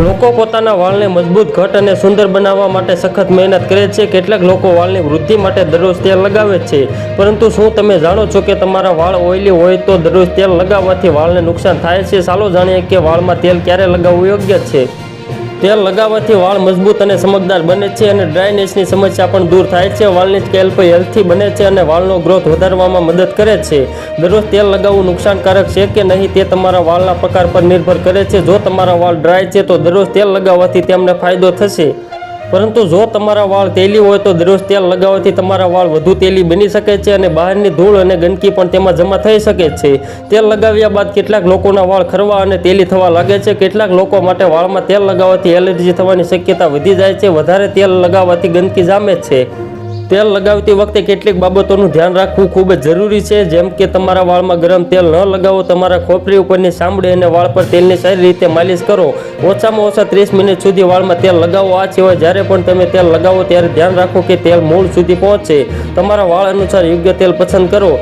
લોકો પોતાના વાળને મજબૂત, ઘટ અને સુંદર બનાવવા માટે સખત મહેનત કરે છે. કેટલાક લોકો વાળની વૃદ્ધિ માટે દરરોજ તેલ લગાવે છે. પરંતુ શું તમે જાણો છો કે તમારા વાળ ઓઇલી હોય તો દરરોજ તેલ લગાવવાથી વાળને નુકસાન થાય છે? ચાલો જાણીએ કે વાળમાં તેલ ક્યારે લગાવવું યોગ્ય છે. તેલ લગાવવાથી વાળ મજબૂત અને ચમકદાર બને છે અને ડ્રાયનેસની સમસ્યા પણ દૂર થાય છે. વાળની સ્કેલ્પ હેલ્થી બને છે અને વાળનો ગ્રોથ વધારવામાં મદદ કરે છે. દરરોજ તેલ લગાવવું નુકસાનકારક છે કે નહીં તે તમારા વાળના પ્રકાર પર નિર્ભર કરે છે. જો તમારા વાળ ડ્રાય છે તો દરરોજ તેલ લગાવવાથી તેમને ફાયદો થશે. પરંતુ જો તમારા વાળ તેલી હોય તો દરરોજ તેલ લગાવવાથી તમારા વાળ વધુ તેલી બની શકે છે અને બહારની ધૂળ અને ગંદકી પણ તેમાં જમા થઈ શકે છે. તેલ લગાવ્યા બાદ કેટલાક લોકોના વાળ ખરવા અને તેલી થવા લાગે છે. કેટલાક લોકો માટે વાળમાં તેલ લગાવવાથી એલર્જી થવાની શક્યતા વધી જાય છે. વધારે તેલ લગાવવાથી ગંદકી જામે છે. તેલ લગાવતી વખતે કેટલીક બાબતોનું ધ્યાન રાખવું ખૂબ જ જરૂરી છે. જેમ કે તમારા વાળમાં ગરમ તેલ ન લગાવો, તમારા ખોપરી ઉપરની સાંભળી અને વાળ પર તેલની સારી રીતે માલિશ કરો. ઓછામાં ઓછા ત્રીસ મિનિટ સુધી વાળમાં તેલ લગાવો. આ સિવાય જ્યારે પણ તમે તેલ લગાવો ત્યારે ધ્યાન રાખો કે તેલ મૂળ સુધી પહોંચે. તમારા વાળ અનુસાર યોગ્ય તેલ પસંદ કરો.